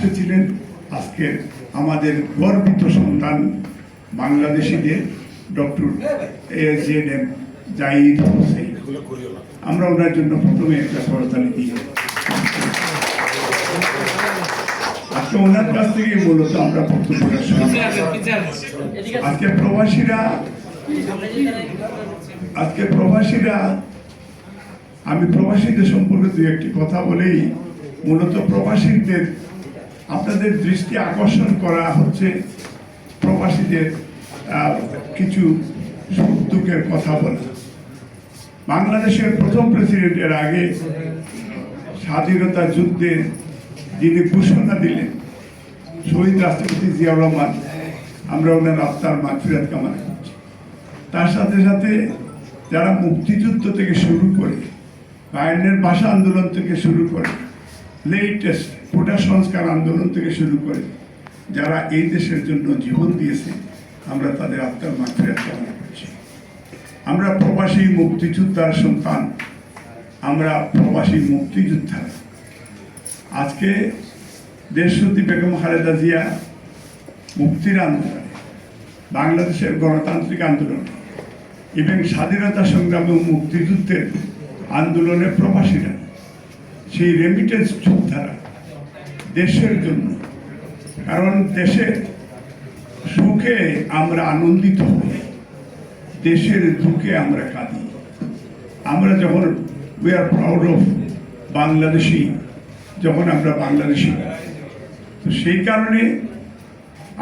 এসেছিলেন আজকে আমাদের গর্বিত সন্তান বাংলাদেশিদের doctor A Z M Zahid Hossain. আমরা ওনার জন্য প্রথমে একটা করতালি দিই। আজকে ওনার কাছ থেকে মূলত আমরা বক্তব্যটা শুনব আজকে প্রবাসীরা আজকে প্রবাসীরা, আমি প্রবাসীদের সম্পর্কে দু একটি কথা বলেই, মূলত প্রবাসীদের আপনাদের দৃষ্টি আকর্ষণ করা হচ্ছে প্রবাসীদের কিছু সুখ দুঃখের কথা বলা। বাংলাদেশের প্রথম প্রেসিডেন্টের আগে স্বাধীনতা যুদ্ধে যিনি ঘোষণা দিলেন, শহীদ রাষ্ট্রপতি জিয়াউর রহমান, আমরা ওনার আত্মার মাগফিরাত কামনা করছি। তার সাথে সাথে যারা মুক্তিযুদ্ধ থেকে শুরু করে আইনের ভাষা আন্দোলন থেকে শুরু করে, লেটেস্ট কোটা সংস্কার আন্দোলন থেকে শুরু করে যারা এই দেশের জন্য জীবন দিয়েছে, আমরা তাদের আত্মার মাগফিরাত কামনা করছি আমরা প্রবাসী মুক্তিযোদ্ধার সন্তান, আমরা প্রবাসী মুক্তিযোদ্ধা আজকে দেশসতী বেগম খালেদা জিয়া মুক্তির আন্দোলনে, বাংলাদেশের গণতান্ত্রিক আন্দোলন, এবং স্বাধীনতা সংগ্রামী ও মুক্তিযুদ্ধের আন্দোলনে প্রবাসীরা, সেই রেমিটেন্স যোদ্ধারা দেশের জন্য। কারণ দেশের সুখে আমরা আনন্দিত হই, দেশের দুঃখে আমরা কাঁদি। আমরা যখন we are proud of Bangladeshi, যখন আমরা বাংলাদেশি তো সেই কারণে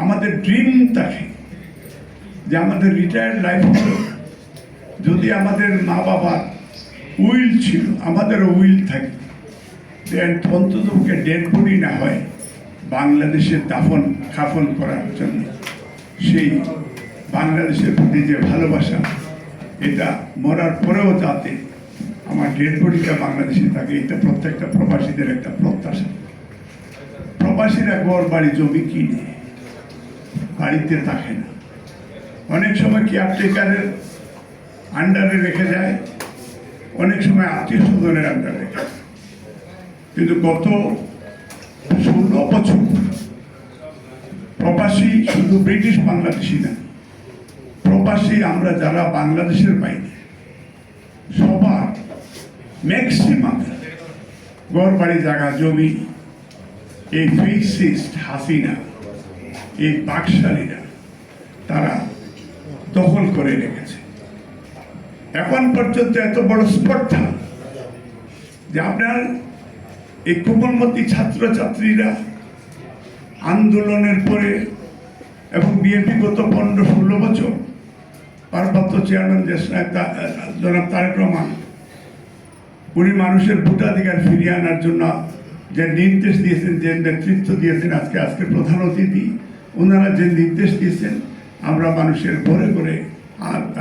আমাদের ড্রিম থাকে যে আমাদের রিটায়ার্ড লাইফ যদি আমাদের মা বাবার উইল ছিল, আমাদেরও উইল থাকে দেন অন্তত ডেড বডি না হয় বাংলাদেশে দাফন খাফন করার জন্য। সেই বাংলাদেশের প্রতি যে ভালোবাসা, এটা মরার পরেও যাতে আমার ডেড বডিটা বাংলাদেশে থাকে, এটা প্রত্যেকটা প্রবাসীদের একটা প্রত্যাশা। প্রবাসীরা ঘর, বাড়ি, জমি কিনে বাড়িতে থাকে না। অনেক সময় কেয়ারটেকারের আন্ডারে রেখে যায়, অনেক সময় আত্মীয় স্বজনের আন্ডারে রেখে যায়। কিন্তু গত ষোলো বছর প্রবাসী শুধু ব্রিটিশ বাংলাদেশি না, প্রবাসী আমরা যারা বাংলাদেশের বাইরে, সবার ম্যাক্সিমাম ঘর বাড়ি জায়গা, জমি, এই ফিক্সিস্ট হাসিনা, এই বাকশালীরা তারা দখল করে রেখেছে। এখন পর্যন্ত এত বড় স্পর্ধা যে আপনার এই কোমলমতি ছাত্রছাত্রীরা আন্দোলনের পরে এবং বিএনপি গত পনেরো ষোলো বছর পার্বত্য চেয়ারম্যান দেশ জনাব তারেক রহমান, উনি মানুষের ভোটাধিকার ফিরিয়ে আনার জন্য যে নির্দেশ দিয়েছেন, যে নেতৃত্ব দিয়েছেন, আজকে আজকে প্রধান অতিথি, ওনারা যে নির্দেশ দিয়েছেন, আমরা মানুষের ঘরে ঘরে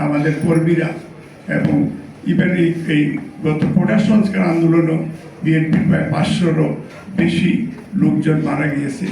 আমাদের কর্মীরা এবং ইভেন এই গত সংস্কার আন্দোলনও বিএনপির প্রায় পাঁচশোরও বেশি লোকজন মারা গিয়েছে।